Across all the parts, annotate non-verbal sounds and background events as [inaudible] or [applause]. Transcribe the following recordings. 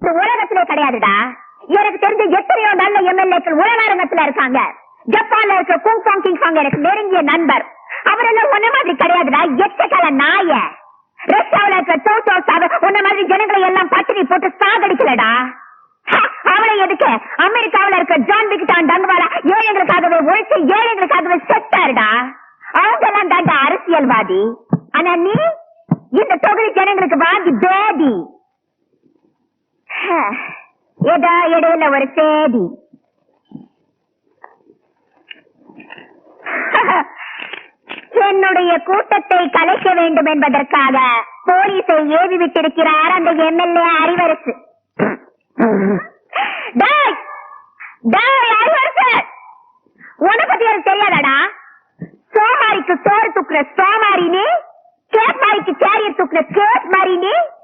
உலகத்திலே கிடையாதுடா. எனக்கு தெரிஞ்ச எத்தனையோ நல்ல எம்எல்ஏக்கள் உலகாரங்கத்துல இருக்காங்க. ஜப்பான்ல இருக்க குங் சாங் கிங் சாங் எனக்கு நெருங்கிய நண்பர். அவரெல்லாம் உன்ன மாதிரி கிடையாதுடா எச்சக்கால நாய. ரஷ்யாவில இருக்க டோட்டோ டோ உன்ன மாதிரி ஜனங்களை எல்லாம் பட்டினி போட்டு சாகடிக்கலடா. ஹ, அவளை எதுக்கு? அமெரிக்காவுல இருக்க ஜான் விக்டான் டங்குவாலா ஏழைகளுக்காகவே உழைச்சு ஏழைகளுக்காகவே செத்தாருடா. அவங்க எல்லாம் தாண்டா அரசியல்வாதி. ஆனா நீ இந்த தொகுதி ஜனங்களுக்கு வாங்கி பேதி ஏதோ இடையில ஒரு தேதி என்னுடைய கூட்டத்தை கலைக்க வேண்டும் என்பதற்காக போலீஸை ஏவி விட்டிருக்கிறார் அந்த எம்எல்ஏ அறிவரசு டேய்! டேய், அறிவரசு! பத்தி எனக்கு தெரியாதாடா சோமாரிக்கு சோறு துக்குற சோமாரினி நீ கேட்மாரிக்கு கேரியர் துக்குற கேட்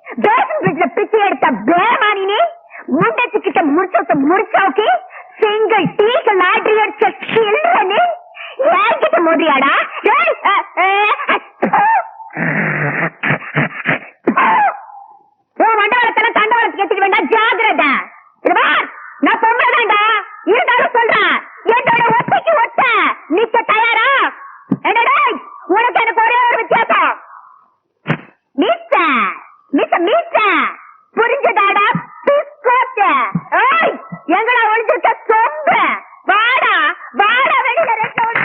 பேசன் பிரிட்ஜ்ல பிச்சை எடுத்த பேமானினே முண்டச்சு கிட்ட முடிச்சோத்த முடிச்சோக்கி சிங்கிள் டீக்கு லாட்ரி அடிச்ச சில்லனே நீ ஏன்கிட்ட மோதியாடா டேய், அ, அ, அ, உன் மண்டபத்துல தண்டவரத்துக்கு எடுத்துக்க வேண்டாம் ஜாகிரதா இது பார், நான் பொம்பளை தான்டா இருந்தாலும் சொல்றேன் என்னோட ஒத்தைக்கு ஒத்த நிக்க தயாரா என்னடா உனக்கு எனக்கு ஒரே ஒரு வித்தியாசம் மீச மீச மீச புரிஞ்சதாடா பிஸ்கோட் ஏய் எங்கடா ஒளிஞ்சிருக்க சொம்பு வாடா வாடா வெளியில ரெட்ட ஓடி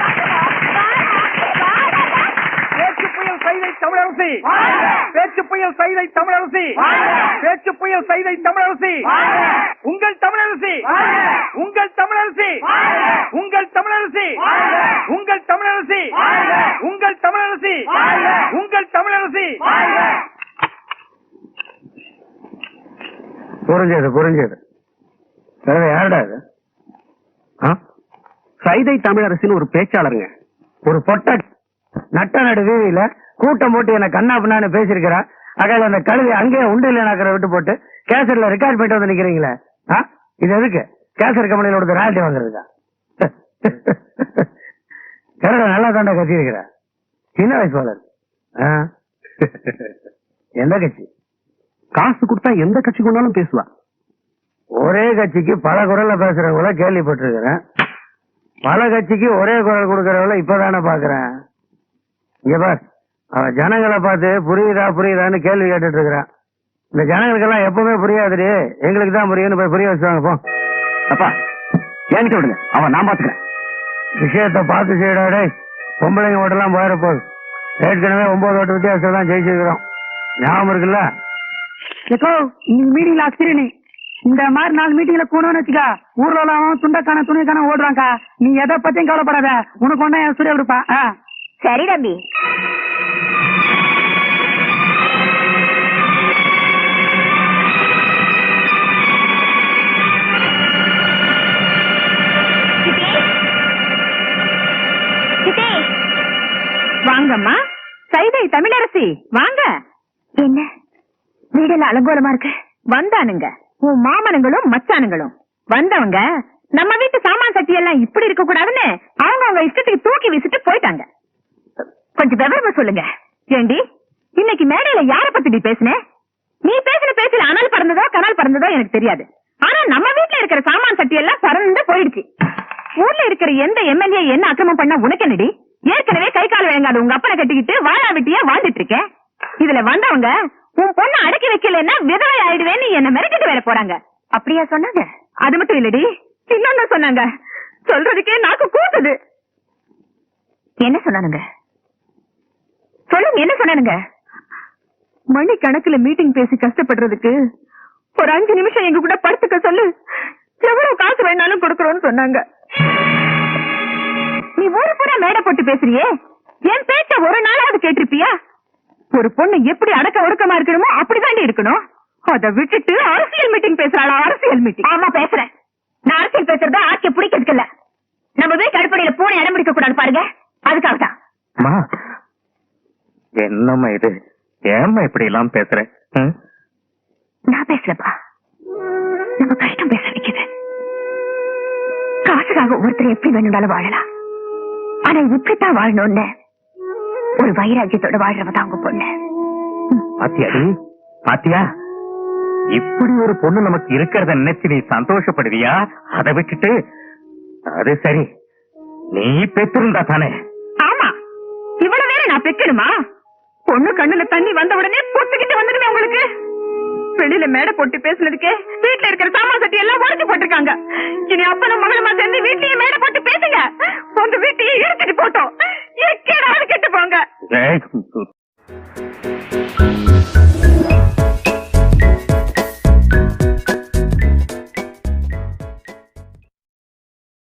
வாடா வாடா பேச்சு புயல் சைதை தமிழரசி வாழ்க! பேச்சு புயல் சைதை தமிழரசி வாழ்க! பேச்சு சைதை தமிழரசி! உங்கள் தமிழரசி! உங்கள் தமிழரசி! உங்கள் தமிழரசி! உங்கள் தமிழரசி! உங்கள் தமிழரசி! உங்கள் தமிழரசி புரிஞ்சது புரிஞ்சது வேற யாருடா இது ஆ? சைதை தமிழரசின்னு ஒரு பேச்சாளருங்க ஒரு பொட்ட நட்ட நடு வீதியில கூட்டம் போட்டு என்ன கண்ணா பின்னான்னு பேசியிருக்கிறா அகையில அந்த கழுவி அங்கேயே உண்டு நகரை விட்டு போட்டு கேசர்ல ரெக்கார்ட் பண்ணிட்டு வந்து நிக்கிறீங்களே? ஆ? இது எதுக்கு? கேசர் கம்பெனியில ராயல்ட்டி வாங்குறதுக்கா? [laughs] கரட நல்லா தாண்டா கத்தி இருக்கிற சின்ன வயசு போலர் எந்த கட்சி? காசு கொடுத்தா எந்த கட்சி கொண்டாலும் பேசுவா. ஒரே கட்சிக்கு பல குரல்ல பேசுறவங்கள கேள்விப்பட்டிருக்கிறேன். பல கட்சிக்கு ஒரே குரல் கொடுக்கறவங்கள இப்பதானே பாக்குறேன். இங்க பார். அவன் ஜனங்களை பார்த்து புரியுதா புரியுதான்னு கேள்வி கேட்டுட்டு இருக்கிறான் இந்த ஜனங்களுக்கெல்லாம் எப்பவுமே புரியாதுடி. எங்களுக்கு தான் புரியும்னு போய் புரிய வச்சுவாங்க போ. அப்பா என்கிட்ட விடுங்க. அவன் நான் பாத்துக்கிறேன் விஷயத்த பார்த்து செய்யடா டேய். பொம்பளைங்க ஓட்டெல்லாம் போயிட போகுது. ஏற்கனவே ஒன்பது ஓட்டு வித்தியாசம் தான் ஜெயிச்சிருக்கிறோம். ஞாபகம் இருக்குல்ல? ஏக்கோ இன்னைக்கு மீட்டிங்ல அஸ்திரி இந்த மாதிரி நாலு மீட்டிங்ல போனோம்னு வச்சுக்கா. ஊர்ல உள்ளவன் துண்டக்கான துணிக்கான ஓடுறாங்கக்கா நீ எதை பத்தியும் கவலைப்படாத. உனக்கு ஒண்ணா என் சூரிய கொடுப்பா ஆ. சரி தம்பி. தமிழரசி வாங்க. என்ன? வீடெல்லாம் அலங்கோலமா இருக்கு. வந்தானுங்க. உன் மாமனுங்களும் மச்சானுங்களும். வந்தவங்க நம்ம வீட்டு சாமான் சட்டி எல்லாம் இப்படி இருக்க கூடாதுன்னு அவங்க அவங்க இஷ்டத்துக்கு தூக்கி வீசிட்டு போயிட்டாங்க. கொஞ்சம் விவரமா சொல்லுங்க. ஏண்டி இன்னைக்கு மேடையில யார பத்தி நீ பேசுன? நீ பேசின பேச்சுல அனல் பறந்ததோ கனல் பறந்ததோ எனக்கு தெரியாது. ஆனா நம்ம வீட்ல இருக்கிற சாமான் சட்டி எல்லாம் பறந்து போயிடுச்சு. ஊர்ல இருக்கிற எந்த எம்எல்ஏ என்ன அக்கிரமம் பண்ணா உனக்கு என்னடி? ஏற்கனவே கை கால் வழங்காத உங்க அப்பனை கட்டிக்கிட்டு வாழா வெட்டியா வாழ்ந்துட்டு இருக்கேன். இதுல வந்தவங்க உன் பொண்ணை அடக்கி வைக்கலன்னா விதவை ஆயிடுவேன்னு என்ன மிரட்டிட்டு வேற போறாங்க. அப்படியா சொன்னாங்க? அது மட்டும் இல்லடி இன்னொன்னு சொன்னாங்க. சொல்றதுக்கே நாக்கு கூட்டுது என்ன சொன்னானுங்க? சொல்லுங்க என்ன சொன்னானுங்க? மணி கணக்குல மீட்டிங் பேசி கஷ்டப்படுறதுக்கு ஒரு அஞ்சு நிமிஷம் எங்க கூட படுத்துக்க சொல்லு. எவ்வளவு காசு வேணாலும் கொடுக்கறோம்னு சொன்னாங்க. நீ ஒரு பூரா மேடை போட்டு பேசுறியே? என் பேச்ச ஒரு நாளாவது கேட்டிருப்பியா? ஒரு பொண்ணு எப்படி அடக்க ஒடுக்கமா இருக்கணுமோ அப்படிதாண்டி இருக்கணும். அத விட்டுட்டு அரசியல் மீட்டிங் பேசுறாளா? அரசியல் மீட்டிங். ஆமா பேசுறேன். நான் அரசியல் பேசுறத ஆட்சிய பிடிக்கிறதுக்கு இல்ல. நம்ம வீட்டு அடிப்படையில பூனை இடம் பிடிக்க கூடாது பாருங்க. அதுக்காக தான். அம்மா என்னம்மா இது? ஏம்மா இப்படி எல்லாம் பேசுற? ம்? நான் பேசுறப்பா நம்ம கஷ்டம் பேச வைக்குது காசுக்காக ஒருத்தர் எப்படி வேணும்னாலும் வாழலாம். ஆனா இப்படித்தான் வாழணும்னு. ஒரு வைராக்கியத்தோட வாழ்றவ தான் உங்க பொண்ணு. பாத்தியாடி பாத்தியா? இப்படி ஒரு பொண்ணு நமக்கு இருக்கிறத நினைச்சு நீ சந்தோஷப்படுவியா? அதை விட்டுட்டு அது சரி. நீ பெற்றிருந்தா தானே. ஆமா. இவ்வளவு வேற நான் பெக்கணுமா? பொண்ணு கண்ணுல தண்ணி வந்த உடனே பொத்துக்கிட்டு வந்துடுமே உங்களுக்கு. வெளியில மேடை போட்டு பேசுனதுக்கே வீட்டுல இருக்கிற சாமான் சட்டி எல்லாம் உடச்சு போட்டிருக்காங்க. இனி அப்பனும் மகளுமா சேர்ந்து வீட்லயே மேடை போட்டு பேசுங்க. உங்க